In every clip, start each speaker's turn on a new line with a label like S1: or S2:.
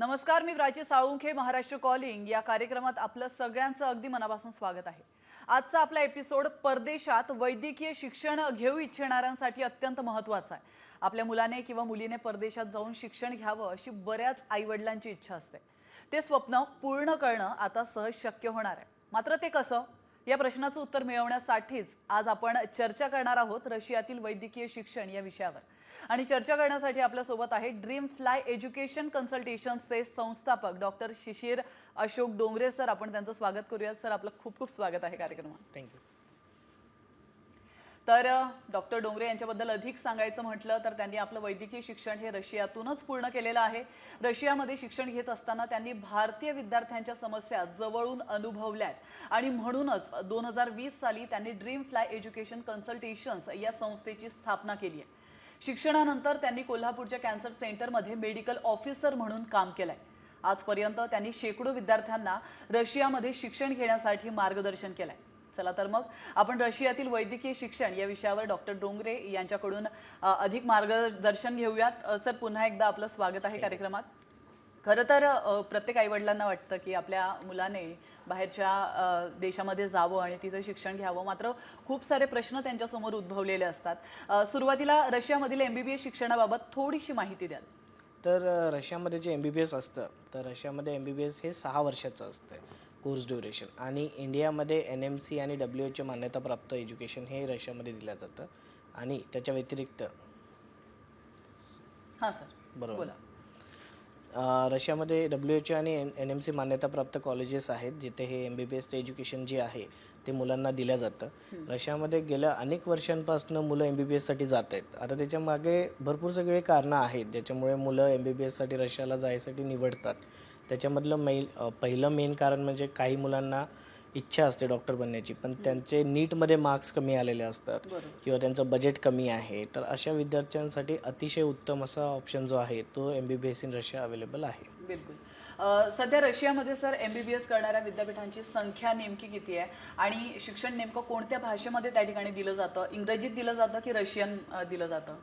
S1: नमस्कार मी प्राची साळुंखे महाराष्ट्र कॉलिंग. या कार्यक्रमात आपलं सगळ्यांचं अगदी मनापासून स्वागत आहे. आजचा आपला एपिसोड परदेशात वैद्यकीय शिक्षण घेऊ इच्छिणाऱ्यांसाठी अत्यंत महत्त्वाचा आहे. आपल्या मुलाने किंवा मुलीने परदेशात जाऊन शिक्षण घ्यावं अशी बऱ्याच आईवडिलांची इच्छा असते. ते स्वप्न पूर्ण करणं आता सहज शक्य होणार आहे. मात्र ते कसं? या प्रश्नाचं उत्तर मिळवण्यासाठीच आज आपण चर्चा करणार आहोत रशियातील वैद्यकीय शिक्षण या विषयावर. आणि चर्चा करण्यासाठी आपल्यासोबत आहे ड्रीम फ्लाय एज्युकेशन कन्सल्टेशनचे संस्थापक डॉक्टर शिशिर अशोक डोंगरे. सर आपण त्यांचं स्वागत करूयात. सर आपलं खूप खूप स्वागत आहे कार्यक्रमात.
S2: थँक्यू
S1: तर डॉक्टर डोंगरे यांच्याबद्दल अधिक सांगायचं म्हटलं तर त्यांनी आपलं वैद्यकीय शिक्षण हे रशियातूनच पूर्ण केलेलं आहे. रशियामध्ये शिक्षण घेत असताना त्यांनी भारतीय विद्यार्थ्यांच्या समस्या जवळून अनुभवल्या आहेत आणि म्हणूनच दोन हजार वीस साली त्यांनी ड्रीम फ्लाय एज्युकेशन कन्सल्टेशन्स या संस्थेची स्थापना केली आहे. शिक्षणानंतर त्यांनी कोल्हापूरच्या कॅन्सर सेंटरमध्ये मेडिकल ऑफिसर म्हणून काम केलंय. आजपर्यंत त्यांनी शेकडो विद्यार्थ्यांना रशियामध्ये शिक्षण घेण्यासाठी मार्गदर्शन केलंय. चला तर मग आपण रशियातील वैद्यकीय शिक्षण या विषयावर डॉक्टर डोंगरे यांच्याकडून अधिक मार्गदर्शन घेऊयात. सर पुन्हा एकदा आपलं स्वागत आहे कार्यक्रमात. खरं तर प्रत्येक आईवडिलांना वाटतं की आपल्या मुलाने बाहेरच्या देशामध्ये जावं आणि तिथं शिक्षण घ्यावं. मात्र खूप सारे प्रश्न त्यांच्यासमोर उद्भवलेले असतात. सुरुवातीला रशियामधील एमबीबीएस शिक्षणाबाबत थोडीशी माहिती द्याल.
S2: तर रशियामध्ये जे एम बी बी एस असतं तर रशियामध्ये एम बी बी एस हे सहा वर्षाचं असतं. Course duration. आणि इंडियामध्ये एन एम सी आणि डब्ल्यू एचचे मान्यताप्राप्त एज्युकेशन हे रशियामध्ये दिलं जातं. आणि त्याच्या व्यतिरिक्त
S1: हां सर.
S2: बरोबर. रशियामध्ये डब्ल्यू एच आणि एन एन एम सी मान्यताप्राप्त कॉलेजेस आहेत जिथे हे एम बी बी एसचं एज्युकेशन जे आहे ते मुलांना दिलं जातं. रशियामध्ये गेल्या अनेक वर्षांपासून मुलं एम बी बी एससाठी जात आहेत. आता त्याच्यामागे भरपूर सगळे कारणं आहेत ज्याच्यामुळे मुलं एम बी बी एससाठी रशियाला जायसाठी निवडतात. त्याच्यामधलं मै अ, पहिलं मेन कारण म्हणजे काही मुलांना इच्छा असते डॉक्टर बनण्याची पण त्यांचे नीटमध्ये मार्क्स कमी आलेले असतात. किंवा त्यांचं बजेट कमी आहे तर अशा विद्यार्थ्यांसाठी अतिशय उत्तम असा ऑप्शन जो आहे तो M B B S in Russia available आहे.
S1: बिलकुल. सध्या रशियामध्ये सर एमबीबीएस करणाऱ्या विद्यापीठांची संख्या नेमकी किती आहे? आणि शिक्षण नेमकं कोणत्या भाषेमध्ये त्या ठिकाणी दिलं जातं? इंग्रजीत दिलं जातं की रशियन दिलं जातं?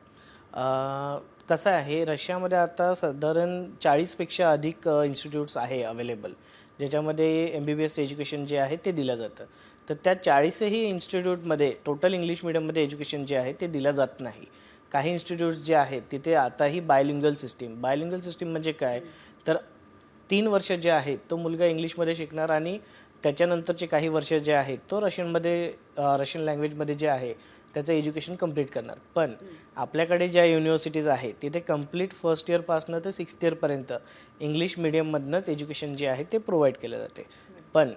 S2: कसं आहे रशियामध्ये आता साधारण चाळीसपेक्षा अधिक इन्स्टिट्यूट्स आहे अवेलेबल ज्याच्यामध्ये M B B S education जे आहे ते दिलं जातं. तर त्या चाळीसही इन्स्टिट्यूटमध्ये टोटल इंग्लिश मिडियममध्ये एज्युकेशन जे आहे ते दिलं जात नाही. काही इन्स्टिट्यूट्स जे आहेत तिथे आताही बायलिंगल सिस्टीम बायलिंगल सिस्टीम म्हणजे काय? तर तीन वर्ष जे आहेत तो मुलगा इंग्लिशमध्ये शिकणार आणि त्याच्यानंतरचे काही वर्ष जे आहेत तो रशियनमध्ये रशियन लँग्वेजमध्ये जे आहे त्याचं एज्युकेशन कंप्लीट करणार. पण आपल्याकडे ज्या युनिव्हर्सिटीज आहेत तिथे कंप्लीट फर्स्ट इयरपासनं ते सिक्स्थ इयरपर्यंत इंग्लिश मिडियममधनंच एज्युकेशन जे आहे ते प्रोव्हाइड केलं जाते. पण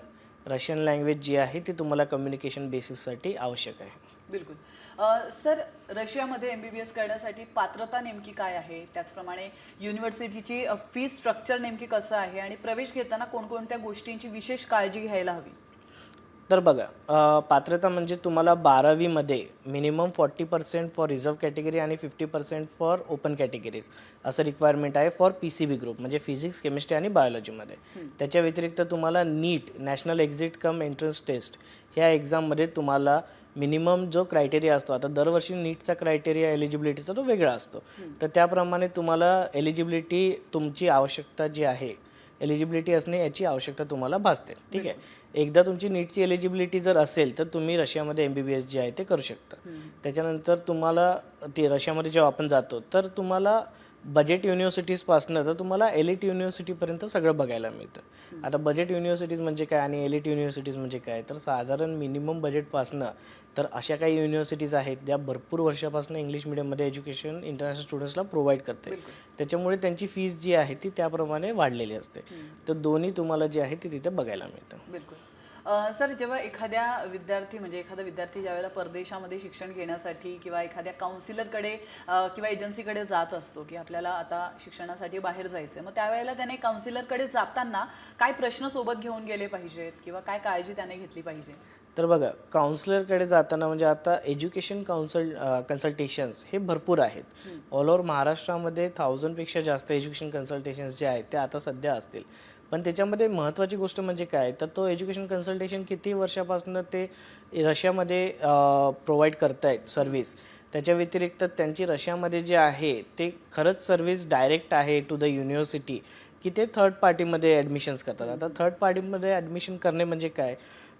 S2: रशियन लँग्वेज जी आहे ती तुम्हाला कम्युनिकेशन बेसिससाठी आवश्यक आहे.
S1: बिलकुल. सर रशियामध्ये एम बी बी एस करण्यासाठी पात्रता नेमकी काय आहे? त्याचप्रमाणे युनिव्हर्सिटीची फी स्ट्रक्चर नेमकी कसं आहे? आणि प्रवेश घेताना कोणकोणत्या गोष्टींची विशेष काळजी घ्यायला हवी?
S2: तर बघा पात्रता म्हणजे तुम्हाला बारावीमध्ये minimum forty percent for reserve category आणि fifty percent for open categories असं रिक्वायरमेंट आहे for P C B group म्हणजे फिजिक्स केमिस्ट्री आणि बायोलॉजीमध्ये त्याच्या व्यतिरिक्त तुम्हाला NEET national exit cum entrance test ह्या एक्झाममध्ये तुम्हाला मिनिमम जो क्रायटेरिया असतो आता दरवर्षी नीटचा क्रायटेरिया एलिजिबिलिटीचा तो वेगळा असतो. तर त्याप्रमाणे तुम्हाला एलिजिबिलिटी तुमची आवश्यकता जी आहे एलिजिबिलिटी असणे याची आवश्यकता तुम्हाला भासते. ठीक आहे? एकदा तुमची नीटची एलिजिबिलिटी जर असेल तर तुम्ही रशियामध्ये एम बी बी एस जे आहे ते करू शकता. त्याच्यानंतर तुम्हाला ते रशियामध्ये जेव्हा आपण जातो तर तुम्हाला बजेट युनिव्हर्सिटीजपासनं तर तुम्हाला एलिट युनिव्हर्सिटीपर्यंत सगळं बघायला मिळतं. आता बजेट युनिव्हर्सिटीज म्हणजे काय आणि एलिट युनिव्हर्सिटीज म्हणजे काय? तर साधारण मिनिमम बजेटपासनं तर अशा काही युनिव्हर्सिटीज आहेत ज्या भरपूर वर्षापासून इंग्लिश मिडियममध्ये एज्युकेशन इंटरनॅशनल स्टुडंट्सला प्रोव्हाइड करते. त्याच्यामुळे त्यांची फीस जी आहे ती त्याप्रमाणे वाढलेली असते. तर दोन्ही तुम्हाला जे आहे ते तिथे बघायला मिळतं.
S1: बिलकुल. सर जेव्हा एखाद्या विद्यार्थी म्हणजे एखादा विद्यार्थी ज्यावेळेला परदेशामध्ये शिक्षण घेण्यासाठी किंवा एखाद्या काउन्सिलरकडे किंवा एजन्सीकडे जात असतो की आपल्याला आता शिक्षणासाठी बाहेर जायचं मग त्यावेळेला त्याने काउन्सिलरकडे जाताना काय प्रश्न सोबत घेऊन गेले पाहिजेत किंवा काय काळजी त्याने घेतली पाहिजे?
S2: तर बघा काउन्सिलरकडे जाताना म्हणजे आता एज्युकेशन काउन्सल कन्सल्टेशन्स हे भरपूर आहेत. ऑल ओव्हर महाराष्ट्रामध्ये थाउजंडपेक्षा जास्त एज्युकेशन कन्सल्टेशन्स जे आहेत ते आता सध्या असतील. पण त्याच्यामध्ये महत्त्वाची गोष्ट म्हणजे काय? तर तो एज्युकेशन कन्सल्टेशन किती वर्षापासून ते रशियामध्ये प्रोव्हाइड करतायत सर्व्हिस त्याच्या व्यतिरिक्त त्यांची रशियामध्ये जे आहे ते खरंच सर्व्हिस डायरेक्ट आहे टू द युनिव्हर्सिटी की ते थर्ड पार्टीमध्ये ॲडमिशन्स करतात. आता थर्ड पार्टीमध्ये ॲडमिशन करणे म्हणजे काय?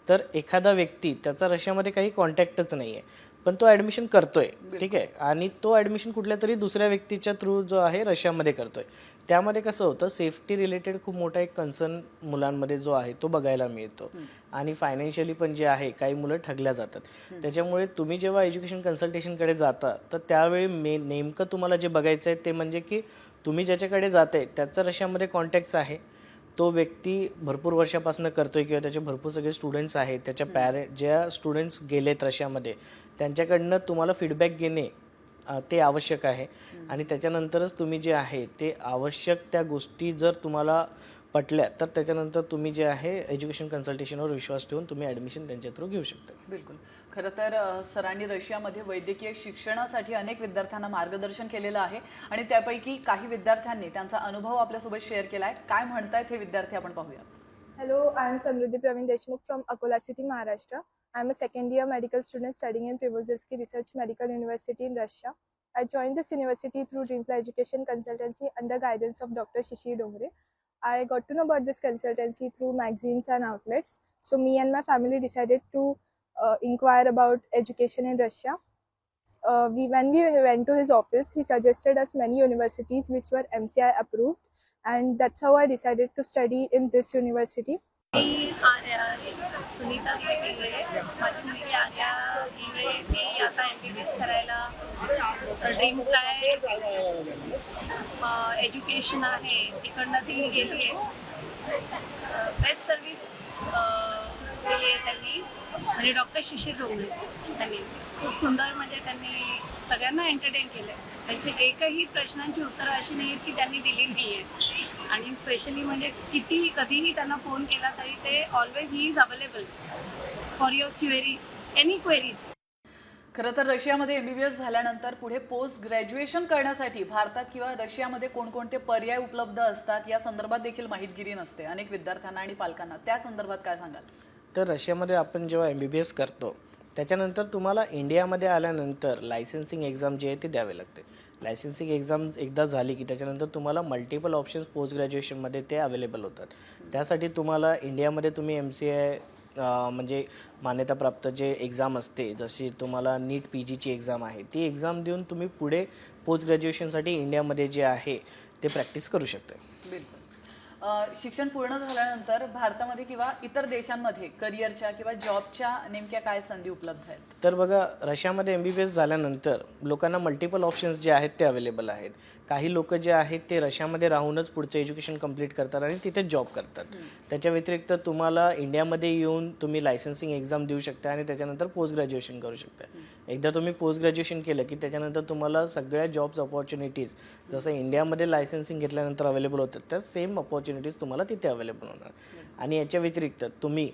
S2: तर एखादा व्यक्ती त्याचा रशियामध्ये काही कॉन्टॅक्टच नाही आहे पण तो ॲडमिशन करतोय ठीक आहे? आणि तो ॲडमिशन कुठल्या तरी दुसऱ्या व्यक्तीच्या थ्रू जो आहे रशियामध्ये करतोय. त्यामध्ये कसं होतं सेफ्टी रिलेटेड खूप मोठा एक कन्सर्न मुलांमध्ये जो आहे तो बघायला मिळतो. आणि फायनान्शियली पण जे आहे काही मुलं ठगल्या जातात. त्याच्यामुळे तुम्ही जेव्हा एज्युकेशन कन्सल्टेशनकडे जाता तर त्यावेळी मे नेमकं तुम्हाला जे बघायचं आहे ते म्हणजे की तुम्ही ज्याच्याकडे जाताय त्याचा रशियामध्ये कॉन्टॅक्ट्स आहे. तो व्यक्ती भरपूर वर्षापासून करतोय किंवा त्याचे भरपूर सगळे स्टुडंट्स आहेत त्याच्या पॅरे ज्या स्टुडंट्स गेलेत रशियामध्ये त्यांच्याकडनं तुम्हाला फीडबॅक घेणे ते आवश्यक आहे. आणि त्याच्यानंतरच तुम्ही जे आहे ते आवश्यक त्या गोष्टी जर तुम्हाला पटल्या तर त्याच्यानंतर तुम्ही जे आहे एज्युकेशन कन्सल्टेशनवर विश्वास ठेवून तुम्ही ॲडमिशन त्यांच्या थ्रू घेऊ शकता.
S1: बिलकुल. खरं तर सरांनी रशियामध्ये वैद्यकीय शिक्षणासाठी अनेक विद्यार्थ्यांना मार्गदर्शन केलेलं आहे आणि त्यापैकी काही विद्यार्थ्यांनी त्यांचा अनुभव आपल्यासोबत शेअर केलाय. काय म्हणतायत हे विद्यार्थी आपण पाहूया.
S3: Hello, I am Samruddhi Praveen Deshmukh from Akola City, Maharashtra. I am a second year medical student studying in Privozhsky Research Medical University in Russia. I joined this university through Dreamfly Education Consultancy under guidance of Dr. Shishi Dongre. I got to know about this consultancy through magazines and outlets. So me and my family decided to uh, inquire about education in Russia. Uh, we when we went to his office, he suggested us many universities which were MCI approved, and that's how I decided to study in this university.
S4: मी आर्या सुनीता इंगळे माझी मुलगी आर्या इंगळे ती आता M B B S करायला dream fly education आहे. तिकडनं ती गेली आहे. बेस्ट सर्विस केली आहे त्यांनी. आणि डॉक्टर शिशिर डोंगरे त्यांनी. खूप सुंदर म्हणजे त्यांनी सगळ्यांना एंटरटेन केलं आहे त्यांचे एकही प्रश्नांची उत्तरं अशी नाही आहेत की त्यांनी दिली नाही आहेत आणि स्पेशली म्हणजे कितीही कधीही त्यांना फोन केला तरी ते always he is available for your queries any queries
S1: खरं तर रशियामध्ये एमबीबीएस झाल्यानंतर पुढे पोस्ट ग्रॅज्युएशन करण्यासाठी भारतात किंवा रशियामध्ये कोणकोणते पर्याय उपलब्ध असतात या संदर्भात देखील माहितगिरी नसते. अनेक विद्यार्थ्यांना आणि पालकांना. त्या संदर्भात काय सांगाल?
S2: तर रशियामध्ये आपण जेव्हा एम बी बी एस करतो त्याच्यानंतर तुम्हाला इंडियामध्ये आल्यानंतर लायसन्सिंग एक्झाम जी आहे ती द्यावी लागते. लायसन्सिंग एक्झाम एकदा झाली की त्याच्यानंतर तुम्हाला मल्टिपल ऑप्शन्स पोस्ट ग्रॅज्युएशनमध्ये ते अवेलेबल होतात. त्यासाठी तुम्हाला इंडियामध्ये तुम्ही एम सी आय म्हणजे मान्यताप्राप्त जे एक्झाम असते जशी तुम्हाला नीट पी जीची एक्झाम आहे ती एक्झाम देऊन तुम्ही पुढे पोस्ट ग्रॅज्युएशनसाठी इंडियामध्ये जे आहे ते प्रॅक्टिस करू शकता.
S1: बिलकुल. शिक्षण पूर्ण झाल्यानंतर भारतामध्ये किंवा इतर देशांमध्ये करिअरच्या किंवा जॉबच्या नेमक्या काय संधी उपलब्ध आहेत?
S2: तर बघा रशियामध्ये एम बी बी एस झाल्यानंतर लोकांना मल्टिपल ऑप्शन्स जे आहेत ते अवेलेबल आहेत. काही लोक जे आहेत ते रशियामध्ये राहूनच पुढचं एज्युकेशन कंप्लीट करतात आणि तिथे जॉब करतात. त्याच्या व्यतिरिक्त तुम्हाला इंडियामध्ये येऊन तुम्ही लायसन्सिंग एक्झाम देऊ शकता आणि त्याच्यानंतर पोस्ट ग्रॅज्युएशन करू शकता. एकदा तुम्ही पोस्ट ग्रॅज्युएशन केलं की त्याच्यानंतर तुम्हाला सगळ्या जॉब्स ऑपॉर्च्युनिटीज जसं इंडियामध्ये लायसन्सिंग घेतल्यानंतर अवेलेबल होतात त्या सेम ऑपॉर्च्युनिटीज तुम्हाला तिथे अवेलेबल होणार. आणि याच्या व्यतिरिक्त तुम्ही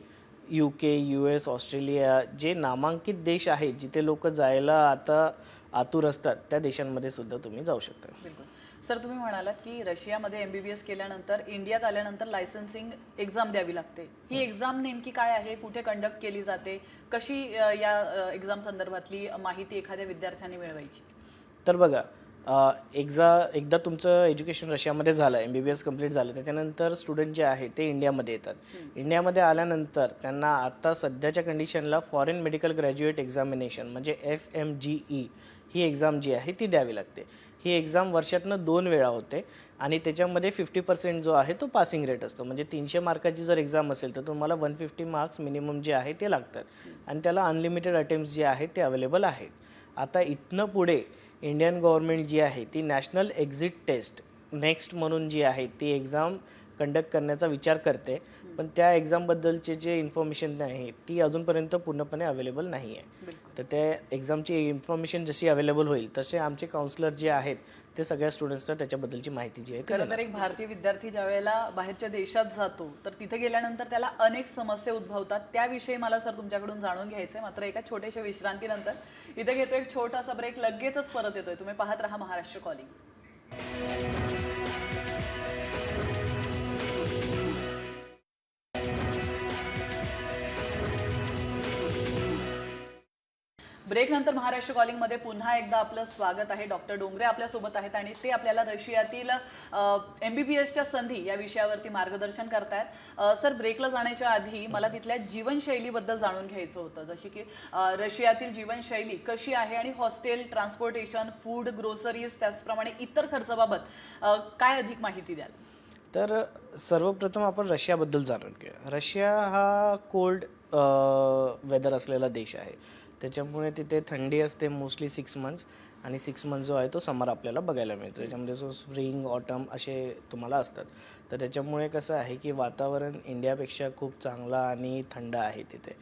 S2: U K U S Australia जे नामांकित देश आहेत जिथे लोक जायला आता आतुर असतात त्या देशांमध्ये सुद्धा तुम्ही जाऊ शकता.
S1: बिलकुल. सर तुम्ही म्हणालात की रशियामध्ये एमबीबीएस केल्यानंतर इंडियात आल्यानंतर लायसन्सिंग एक्झाम द्यावी लागते. ही एक्झाम नेमकी काय आहे? कुठे कंडक्ट केली जाते? कशी या एक्झाम संदर्भातली माहिती एखाद्या विद्यार्थ्याने मिळवायची?
S2: तर बघा एकदा एकदा तुमचं एज्युकेशन रशियामध्ये झालं M B B S complete झालं त्याच्यानंतर स्टुडंट जे आहे ते इंडियामध्ये येतात. इंडियामध्ये आल्यानंतर त्यांना आता सध्याच्या कंडिशनला फॉरेन मेडिकल ग्रॅज्युएट एक्झामिनेशन म्हणजे एफ एम जी ई ही एक्झाम जी आहे ती द्यावी लागते. ही एक्झाम वर्षातनं दोन वेळा होते आणि त्याच्यामध्ये फिफ्टी पर्सेंट जो आहे तो पासिंग रेट असतो. म्हणजे तीनशे मार्काची जर एक्झाम असेल तर तुम्हाला वन फिफ्टी मार्क्स मिनिमम जे आहे ते लागतात. आणि त्याला अनलिमिटेड अटेम्प्ट जे आहेत ते अवेलेबल आहेत. आता इथनं पुढे इंडियन गव्हर्नमेंट जी आहे ती नॅशनल एक्झिट टेस्ट नेक्स्ट म्हणून जी आहे ती एक्झाम कंडक्ट करण्याचा विचार करते. पण त्या एक्झामबद्दलचे जे इन्फॉर्मेशन आहे ती अजूनपर्यंत पूर्णपणे अवेलेबल नाही आहे. तर त्या एक्झामची इन्फॉर्मेशन जशी अवेलेबल होईल तसे आमचे काउन्सलर जे आहेत ते सगळ्या स्टुडंट्सला त्याच्याबद्दलची माहिती जी आहे
S1: खरं तर एक भारतीय विद्यार्थी ज्या वेळेला बाहेरच्या देशात जातो तर तिथे गेल्यानंतर त्याला अनेक समस्या उद्भवतात. त्याविषयी मला सर तुमच्याकडून जाणून घ्यायचंय. मात्र एका छोट्याशा विश्रांतीनंतर इथे घेतो एक छोटासा ब्रेक लगेचच परत येतोय. तुम्ही पाहत राहा महाराष्ट्र कॉलिंग ब्रेक नंतर महाराष्ट्र कॉलिंगमध्ये पुन्हा एकदा आपलं स्वागत आहे. डॉक्टर डोंगरे आपल्यासोबत आहेत आणि ते आपल्याला रशियातील एमबीबीएसच्या संधी या विषयावरती मार्गदर्शन करतायत. सर ब्रेकला जाण्याच्या आधी मला तिथल्या जीवनशैलीबद्दल जाणून घ्यायचं होतं. जशी की रशियातील जीवनशैली कशी आहे आणि हॉस्टेल ट्रान्सपोर्टेशन फूड ग्रोसरीज त्याचप्रमाणे इतर खर्चाबाबत काय अधिक माहिती द्याल?
S2: तर सर्वप्रथम आपण रशियाबद्दल जाणून घेऊया. रशिया हा कोल्ड वेदर असलेला देश आहे. त्याच्यामुळे तिथे थंडी असते मोस्टली सिक्स मंथ्स आणि सिक्स मंथ जो आहे तो समर आपल्याला बघायला मिळतो. त्याच्यामध्ये जो स्प्रिंग ऑटम असे तुम्हाला असतात. तर त्याच्यामुळे कसं आहे की वातावरण इंडियापेक्षा खूप चांगला आणि थंड आहे तिथे.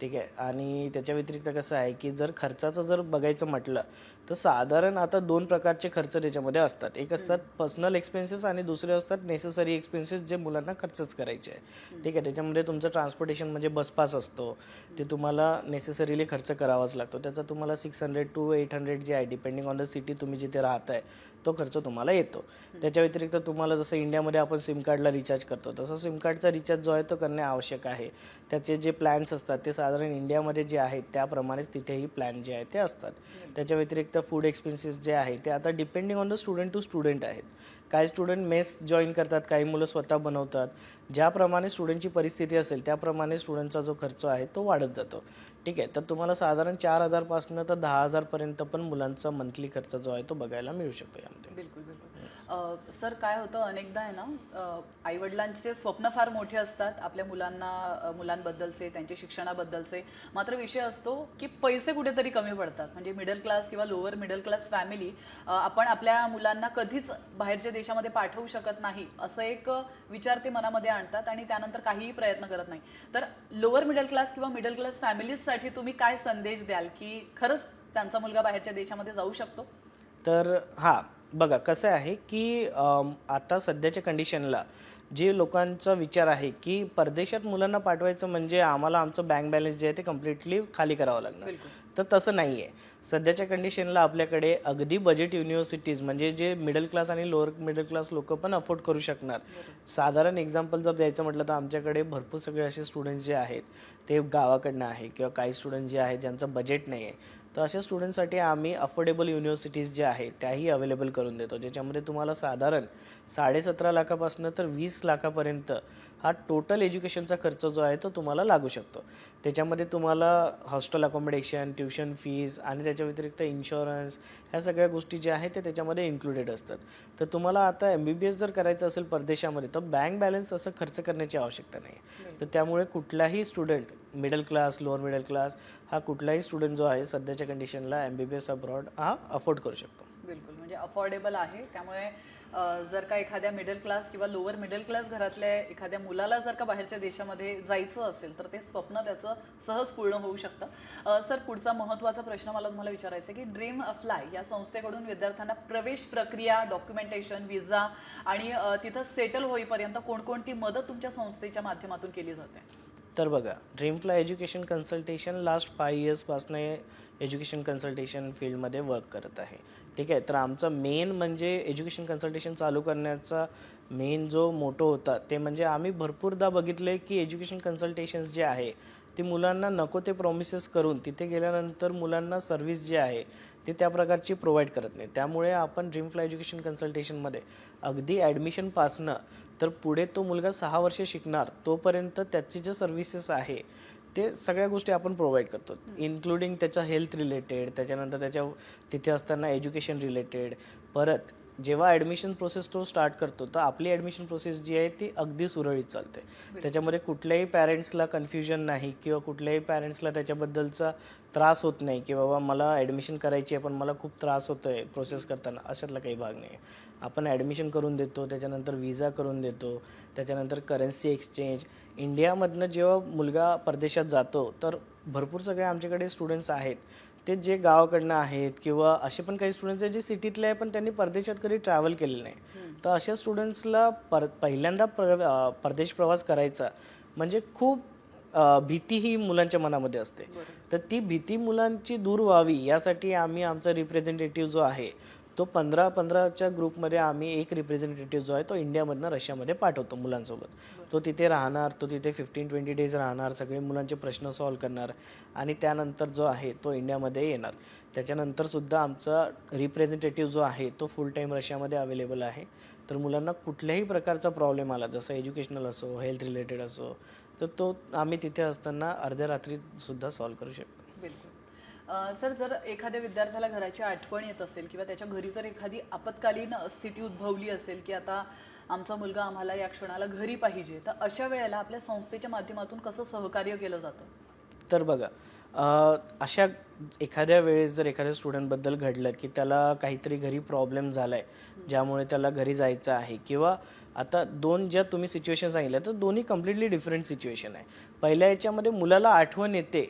S2: ठीक आहे? आणि त्याच्या व्यतिरिक्त कसं आहे की जर खर्चाचं जर बघायचं म्हटलं तर साधारण आता दोन प्रकारचे खर्च त्याच्यामध्ये असतात. एक असतात पर्सनल एक्सपेन्सेस आणि दुसरे असतात नेसेसरी एक्सपेन्सेस जे मुलांना खर्चच करायचे आहे ठीक आहे? त्याच्यामध्ये तुमचं ट्रान्सपोर्टेशन म्हणजे बस पास असतो. ते तुम्हाला नेसेसरीली खर्च करावाच लागतो. त्याचा तुम्हाला six hundred to eight hundred जे आहे डिपेंडिंग ऑन द सिटी तुम्ही जिथे राहताय तो खर्च तुम्हाला येतो. त्याच्या व्यतिरिक्त तुम्हाला जसं इंडियामध्ये आपण सिम कार्डला रिचार्ज करतो तसं सिम कार्डचा रिचार्ज जो आहे तो करणे आवश्यक आहे. त्याचे जे प्लॅन्स असतात ते साधारण इंडियामध्ये जे आहेत त्याप्रमाणेच तिथेही प्लॅन जे आहेत ते असतात. त्याच्या व्यतिरिक्त फूड एक्सपेन्सेस जे आहे ते आता depending on the student to student आहेत. काही स्टुडंट मेस जॉईन करतात काही मुलं स्वतः बनवतात. ज्याप्रमाणे स्टुडंटची परिस्थिती असेल त्याप्रमाणे स्टुडंटचा जो खर्च आहे तो वाढत जातो. ठीक आहे. तर तुम्हाला साधारण चार हजारपासनं तर दहा हजारपर्यंत पण मुलांचा मंथली खर्च जो आहे तो बघायला मिळू शकतो यामध्ये.
S1: बिलकुल बिलकुल. सर काय होतं अनेकदा आहे ना आईवडिलांचे स्वप्न फार मोठे असतात आपल्या मुलांना मुलांबद्दलचे त्यांच्या शिक्षणाबद्दलचे. मात्र विषय असतो की पैसे कुठेतरी कमी पडतात. म्हणजे मिडल क्लास किंवा लोअर मिडल क्लास फॅमिली आपण आपल्या मुलांना कधीच बाहेरच्या देशामध्ये पाठवू शकत नाही असं एक विचार ते मनामध्ये आणतात आणि त्यानंतर काहीही प्रयत्न करत नाही. तर लोअर मिडल क्लास किंवा मिडल क्लास फॅमिलीजसाठी तुम्ही काय संदेश द्याल की खरंच त्यांचा मुलगा बाहेरच्या देशामध्ये जाऊ शकतो?
S2: तर हां बघा कसं आहे की आता सध्याच्या कंडिशनला जे लोकांचा विचार आहे की परदेशात मुलांना पाठवायचं म्हणजे आम्हाला आमचं बँक बॅलन्स जे आहे ते कम्प्लिटली खाली करावं लागणार. तर तसं नाही आहे सध्याच्या कंडिशनला आपल्याकडे अगदी बजेट युनिव्हर्सिटीज म्हणजे जे मिडल क्लास आणि लोअर मिडल क्लास लोक पण अफोर्ड करू शकणार. साधारण एक्झाम्पल जर द्यायचं म्हटलं तर आमच्याकडे भरपूर सगळे असे स्टुडंट्स जे आहेत ते गावाकडनं आहे किंवा काही स्टुडंट जे आहेत ज्यांचं बजेट नाही आहे तर अशा स्टुडंटसाठी आम्ही अफोर्डेबल युनिव्हर्सिटीज ज्या आहेत त्याही अवेलेबल करून देतो ज्याच्यामध्ये तुम्हाला साधारण साडेसतरा लाखापासून तर वीस लाखापर्यंत हा टोटल एज्युकेशनचा खर्च जो आहे तो तुम्हाला लागू शकतो. त्याच्यामध्ये तुम्हाला हॉस्टेल अकॉमोडेशन ट्युशन फीज आणि त्याच्या व्यतिरिक्त इन्शुरन्स ह्या सगळ्या गोष्टी ज्या आहेत ते त्याच्यामध्ये इन्क्लुडेड असतात. तर तुम्हाला आता एम बी बी एस जर करायचं असेल परदेशामध्ये तर बँक बॅलन्स असं खर्च करण्याची आवश्यकता नाही. तर त्यामुळे कुठलाही student middle class lower middle class हा कुठलाही स्टुडंट जो आहे सध्याच्या कंडिशनला M B B S abroad हा अफोर्ड करू शकतो.
S1: बिलकुल. म्हणजे अफोर्डेबल आहे. त्यामुळे जर का एखाद्या मिडल क्लास किंवा लोअर मिडल क्लास घरातल्या एखाद्या मुलाला जर का बाहेरच्या देशामध्ये जायचं असेल तर ते स्वप्न त्याचं सहज पूर्ण होऊ शकतं. सर पुढचा महत्त्वाचा प्रश्न मला तुम्हाला विचारायचा आहे की ड्रीम फ्लाय या संस्थेकडून विद्यार्थ्यांना प्रवेश प्रक्रिया डॉक्युमेंटेशन विजा आणि तिथं सेटल होईपर्यंत कोणकोणती मदत तुमच्या संस्थेच्या माध्यमातून केली जाते?
S2: तर बघा Dream Fly education consultation last five इयर्सपासून education consultation फील्डमध्ये वर्क करत आहे. ठीक आहे? तर आमचं मेन म्हणजे एज्युकेशन कन्सल्टेशन चालू करण्याचा मेन जो मोटो होता ते म्हणजे आम्ही भरपूरदा बघितलं आहे की एज्युकेशन कन्सल्टेशन्स जे आहे ती मुलांना नको ते प्रॉमिसेस करून तिथे गेल्यानंतर मुलांना सर्व्हिस जी आहे ती त्या प्रकारची प्रोव्हाइड करत नाही. त्यामुळे आपण ड्रीमफ्लाय एज्युकेशन कन्सल्टेशनमध्ये अगदी ॲडमिशनपासनं तर पुढे तो मुलगा सहा वर्ष शिकणार तोपर्यंत त्याची जे सर्व्हिसेस आहे ते सगळ्या गोष्टी आपण प्रोव्हाइड करतो. इन्क्लुडिंग त्याच्या हेल्थ रिलेटेड त्याच्यानंतर त्याच्या तिथे असताना एज्युकेशन रिलेटेड परत जेव्हा ॲडमिशन प्रोसेस तो स्टार्ट करतो तर आपली ॲडमिशन प्रोसेस जी आहे ती अगदी सुरळीत चालते. त्याच्यामध्ये कुठल्याही पॅरेंट्सला कन्फ्युजन नाही किंवा कुठल्याही पॅरेंट्सला त्याच्याबद्दलचा त्रास होत नाही की बाबा मला ॲडमिशन करायची आहे पण मला खूप त्रास होतो आहे प्रोसेस करताना अशातला काही भाग नाही आहे आपण ॲडमिशन करून देतो त्याच्यानंतर विजा करून देतो त्याच्यानंतर करन्सी एक्सचेंज इंडियामधनं जेव्हा मुलगा परदेशात जातो तर भरपूर सगळे आमच्याकडे स्टुडंट्स आहेत. ते जे गावाकडनं आहेत किंवा असे पण काही स्टुडंट्स आहेत जे सिटीतले आहे पण त्यांनी परदेशात कधी ट्रॅव्हल केलेलं नाही. तर अशा स्टुडंट्सला पर पहिल्यांदा पर परदेश प्रवास करायचा म्हणजे खूप भीती ही मुलांच्या मनामध्ये असते. तर ती भीती मुलांची दूर व्हावी यासाठी आम्ही आमचा रिप्रेझेंटेटिव्ह जो आहे तो पंधरा पंधराच्या ग्रुपमध्ये आम्ही एक रिप्रेझेंटेटिव्ह जो आहे तो इंडियामधनं रशियामध्ये पाठवतो मुलांसोबत. तो तिथे राहणार तो तिथे फिफ्टीन ट्वेंटी डेज राहणार सगळे मुलांचे प्रश्न सॉल्व करणार आणि त्यानंतर जो आहे तो इंडियामध्ये येणार. त्याच्यानंतरसुद्धा आमचा रिप्रेझेंटेटिव्ह जो आहे तो फुल टाईम रशियामध्ये अवेलेबल आहे. तर मुलांना कुठल्याही प्रकारचा प्रॉब्लेम आला जसं एज्युकेशनल असो हेल्थ रिलेटेड असो तर तो आम्ही तिथे असताना अर्ध्या रात्रीसुद्धा सॉल्व करू शकतो.
S1: सर जर एखाद्या विद्यार्थ्याला घराची आठवण येत असेल किंवा त्याच्या घरी जर एखादी आपत्कालीन स्थिती उद्भवली असेल की आता आमचा मुलगा आम्हाला या क्षणाला घरी पाहिजे तर अशा वेळेला आपल्या संस्थेच्या माध्यमातून कसं सहकार्य केलं जातं?
S2: तर बघा अशा एखाद्या वेळेस जर एखाद्या स्टुडंटबद्दल घडलं की त्याला काहीतरी घरी प्रॉब्लेम झाला आहे ज्यामुळे त्याला घरी जायचं आहे किंवा आता दोन ज्या तुम्ही सिच्युएशन सांगितल्या तर दोन्ही कम्प्लिटली डिफरंट सिच्युएशन आहे. पहिल्या याच्यामध्ये मुलाला आठवण येते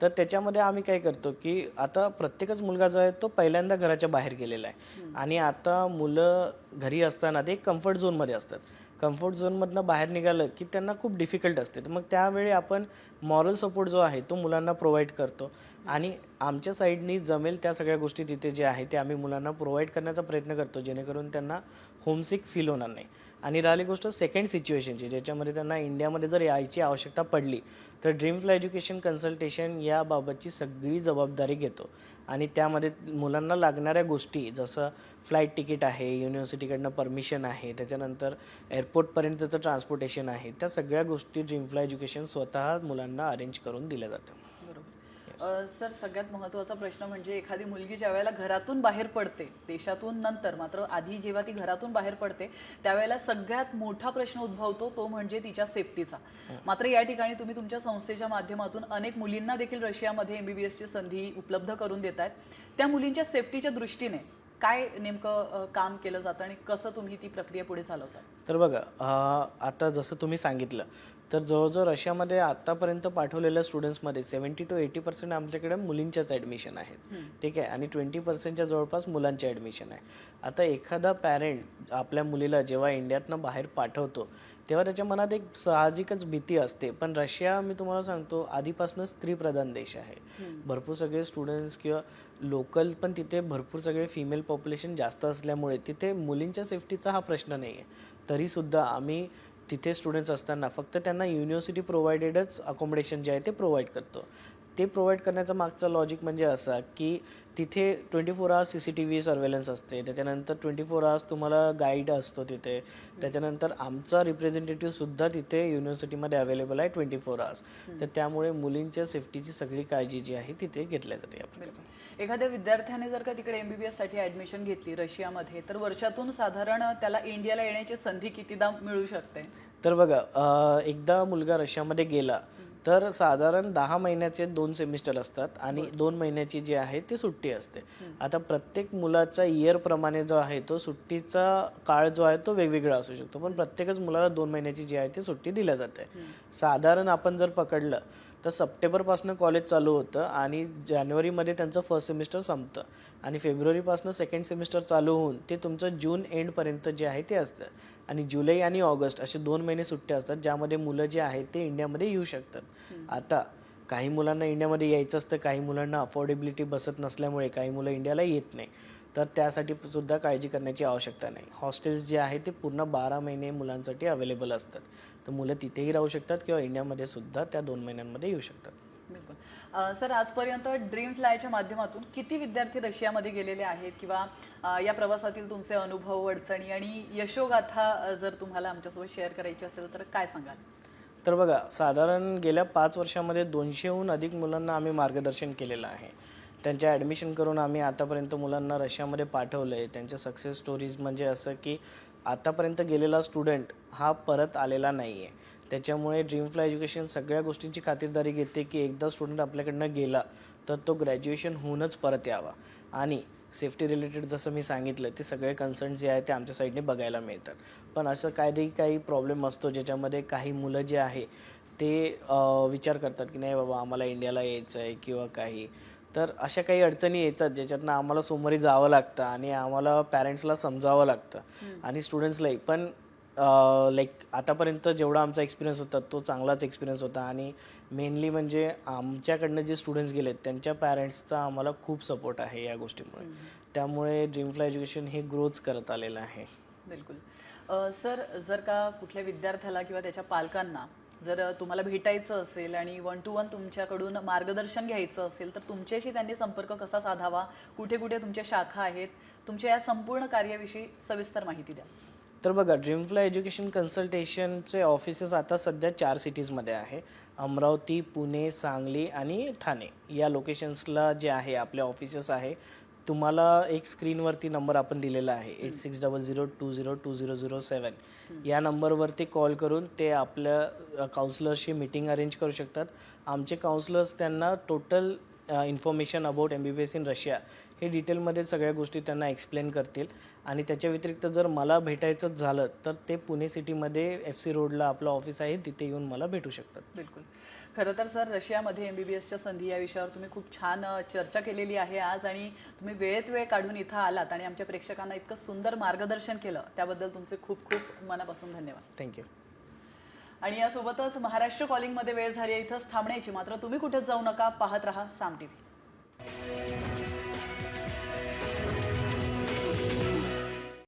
S2: तर त्याच्यामध्ये आम्ही काय करतो की आता प्रत्येकच मुलगा जो आहे तो पहिल्यांदा घराच्या बाहेर गेलेला आहे. आणि आता मुलं घरी असताना ते कम्फर्ट झोनमध्ये असतात. कम्फर्ट झोनमधनं बाहेर निघालं की त्यांना खूप डिफिकल्ट असते. तर मग त्यावेळी आपण मॉरल सपोर्ट जो आहे तो मुलांना प्रोव्हाइड करतो. आणि आमच्या साईडनी जमेल त्या सगळ्या गोष्टी तिथे जे आहे ते आम्ही मुलांना प्रोव्हाइड करण्याचा प्रयत्न करतो जेणेकरून त्यांना होमसिक फील होणार नाही. आणि राहिली गोष्ट सेकंड सिच्युएशनची ज्याच्यामध्ये त्यांना इंडियामध्ये जर यायची आवश्यकता पडली तर ड्रीमफ्ला एज्युकेशन कन्सल्टेशन याबाबतची सगळी जबाबदारी घेतो. आणि त्यामध्ये मुलांना लागणाऱ्या गोष्टी जसं फ्लाईट तिकीट आहे युनिव्हर्सिटीकडनं परमिशन आहे त्याच्यानंतर एअरपोर्टपर्यंतचं ट्रान्सपोर्टेशन आहे त्या सगळ्या गोष्टी ड्रीमफ्ला एज्युकेशन स्वतः मुलांना अरेंज करून दिल्या जातं
S1: सर सगळ्यात महत्त्वाचा प्रश्न म्हणजे एखादी मुलगी ज्या वेळेला घरातून बाहेर पडते देशातून नंतर मात्र आधी जेव्हा ती घरातून बाहेर पडते त्यावेळेला सगळ्यात मोठा प्रश्न उद्भवतो तो म्हणजे तिच्या सेफ्टीचा मात्र या ठिकाणी तुम्ही तुमच्या संस्थेच्या माध्यमातून अनेक मुलींना देखील रशियामध्ये एमबीबीएसची संधी उपलब्ध करून देत आहेत. त्या मुलींच्या सेफ्टीच्या दृष्टीने काय नेमकं काम केलं जातं आणि कसं तुम्ही ती प्रक्रिया पुढे चालवता?
S2: तर बघा आता जसं तुम्ही सांगितलं तर जवळजवळ रशियामध्ये आतापर्यंत पाठवलेल्या स्टुडंट्समध्ये सेवन्टी टू एटी पर्सेंट आमच्याकडे मुलींच्याच ॲडमिशन आहेत. ठीक आहे? आणि ट्वेंटी पर्सेंटच्या जवळपास मुलांचे ॲडमिशन आहे. आता एखादा पॅरेंट आपल्या मुलीला जेव्हा इंडियातनं बाहेर पाठवतो तेव्हा त्याच्या मनात एक साहजिकच भीती असते. पण रशिया मी तुम्हाला सांगतो आधीपासूनच स्त्रीप्रधान देश आहे. भरपूर सगळे स्टुडंट्स किंवा लोकल पण तिथे भरपूर सगळे फिमेल पॉप्युलेशन जास्त असल्यामुळे तिथे मुलींच्या सेफ्टीचा हा प्रश्न नाही आहे तरीसुद्धा आम्ही तिथे स्टुडंट्स असताना फक्त त्यांना युनिव्हर्सिटी प्रोव्हाइडेडच अकोमोडेशन जे आहे ते प्रोव्हाइड करतो. ते प्रोव्हाइड करण्याचा मागचा लॉजिक म्हणजे असा की तिथे twenty four hours C C T V surveillance असते. त्याच्यानंतर ट्वेंटी फोर आवर्स तुम्हाला गाईड असतो तिथे. त्याच्यानंतर आमचा रिप्रेझेंटेटिव्हसुद्धा तिथे युनिव्हर्सिटीमध्ये अवेलेबल आहे ट्वेंटी फोर आवर्स तर त्यामुळे मुलींच्या सेफ्टीची सगळी काळजी जी आहे तिथे घेतल्या जाते प्रकारे.
S1: एखाद्या विद्यार्थ्याने जर का तिकडे एमबीबीएससाठी ऍडमिशन घेतली रशियामध्ये तर वर्षातून साधारण त्याला इंडियाला येण्याची संधी कितीदा मिळू शकते?
S2: तर बघा एकदा मुलगा रशियामध्ये गेला तर साधारण दहा महिन्याचे दोन सेमिस्टर असतात आणि दोन महिन्याची जी आहे ती सुट्टी असते. आता प्रत्येक मुलाचा इयर प्रमाणे जो आहे तो सुट्टीचा काळ जो आहे तो वेगवेगळा असू शकतो. पण प्रत्येकच मुलाला दोन महिन्याची जी आहे ती सुट्टी दिल्या जाते. साधारण आपण जर पकडलं तर सप्टेंबरपासून कॉलेज चालू होतं आणि जानेवारीमध्ये त्यांचं फर्स्ट सेमिस्टर संपतं. आणि फेब्रुवारीपासून सेकंड सेमिस्टर चालू होऊन ते तुमचं जून एंडपर्यंत जे आहे ते असतं. आणि जुलै आणि ऑगस्ट असे दोन महिने सुट्टे असतात ज्यामध्ये मुलं जे आहेत ते इंडियामध्ये येऊ शकतात. आता काही मुलांना इंडियामध्ये यायचं असतं काही मुलांना अफोर्डेबिलिटी बसत नसल्यामुळे काही मुलं इंडियाला येत नाही. तर त्यासाठी सुद्धा काळजी करण्याची आवश्यकता नाही. हॉस्टेल्स जे आहे ते पूर्ण बारा महिने मुलांसाठी अवेलेबल असतात. तर मुलं तिथेही राहू शकतात किंवा इंडियामध्ये सुद्धा त्या दोन महिन्यांमध्ये येऊ शकतात.
S1: बिलकुल. सर आजपर्यंत ड्रीम फ्लायच्या माध्यमातून किती विद्यार्थी रशियामध्ये गेलेले आहेत किंवा या प्रवासातील तुमचे अनुभव अडचणी आणि यशोगाथा जर तुम्हाला आमच्यासोबत शेअर करायची असेल तर काय सांगाल?
S2: तर बघा साधारण गेल्या पाच वर्षामध्ये दोनशेहून अधिक मुलांना आम्ही मार्गदर्शन केलेलं आहे. त्यांच्या ॲडमिशन करून आम्ही आतापर्यंत मुलांना रशियामध्ये पाठवलं आहे त्यांच्या सक्सेस स्टोरीज म्हणजे असं की आतापर्यंत गेलेला स्टुडंट हा परत आलेला नाही आहे त्याच्यामुळे ड्रीमफ्लाय एज्युकेशन सगळ्या गोष्टींची खातिरदारी घेते की एकदा स्टुडंट आपल्याकडनं गेला तर तो ग्रॅज्युएशन होऊनच परत यावा. आणि सेफ्टी रिलेटेड जसं मी सांगितलं ते सगळे कन्सर्न जे आहे ते आमच्या साईडने बघायला मिळतात. पण असं काही काही प्रॉब्लेम असतो ज्याच्यामध्ये काही मुलं जे आहे ते विचार करतात की नाही बाबा आम्हाला इंडियाला यायचं आहे किंवा काही. तर अशा काही अडचणी येतात ज्याच्यातनं आम्हाला सोमवारी जावं लागतं आणि आम्हाला पॅरेंट्सला समजावं लागतं आणि स्टुडंट्सलाही पण लाईक आतापर्यंत जेवढा आमचा एक्सपिरियन्स होता तो चांगलाच एक्सपिरियन्स होता आणि मेनली म्हणजे आमच्याकडनं जे स्टुडंट्स गेलेत त्यांच्या पॅरेंट्सचा आम्हाला खूप सपोर्ट आहे या गोष्टीमुळे. त्यामुळे ड्रीमफ्लाय एज्युकेशन हे ग्रोच करत आलेलं आहे.
S1: बिलकुल. सर जर का कुठल्या विद्यार्थ्याला किंवा त्याच्या पालकांना जर तुम्हाला भेटायचं असेल आणि वन टू वन तुमच्याकडून मार्गदर्शन घ्यायचं असेल तर तुमच्याशी त्यांनी संपर्क कसा साधावा? कुठे कुठे तुमच्या शाखा आहेत? तुमच्या या संपूर्ण कार्याविषयी सविस्तर माहिती द्या.
S2: तर बघा ड्रीमफ्लाय एज्युकेशन कन्सल्टेशनचे ऑफिसेस आता सध्या चार सिटीजमध्ये आहे. अमरावती पुणे सांगली आणि ठाणे. या लोकेशन्सला जे आहे आपले ऑफिसेस आहे तुम्हाला एक स्क्रीनवरती नंबर आपण दिलेला आहे. Eight six double zero two zero two zero zero seven या नंबरवरती कॉल करून ते आपल्या काउन्सलर्सशी मीटिंग अरेंज करू शकतात. आमचे काउन्सलर्स त्यांना total information about M B B S in Russia हे डिटेलमध्ये सगळ्या गोष्टी त्यांना एक्सप्लेन करतील. आणि त्याच्या व्यतिरिक्त जर मला भेटायचंच झालं तर ते पुणे सिटीमध्ये एफ सी रोडला आपलं ऑफिस आहे तिथे येऊन मला भेटू शकतात.
S1: बिलकुल. खरं तर सर रशियामध्ये एम बी बी एसच्या संधी या विषयावर तुम्ही खूप छान चर्चा केलेली आहे आज आणि तुम्ही वेळेत वेळ काढून इथं आलात आणि आमच्या प्रेक्षकांना इतकं सुंदर मार्गदर्शन केलं त्याबद्दल तुमचे खूप खूप मनापासून धन्यवाद.
S2: थँक्यू
S1: आणि यासोबतच महाराष्ट्र कॉलिंगमध्ये वेळ झाली आहे इथंच थांबण्याची. मात्र तुम्ही कुठेच जाऊ नका पाहत राहा साम टी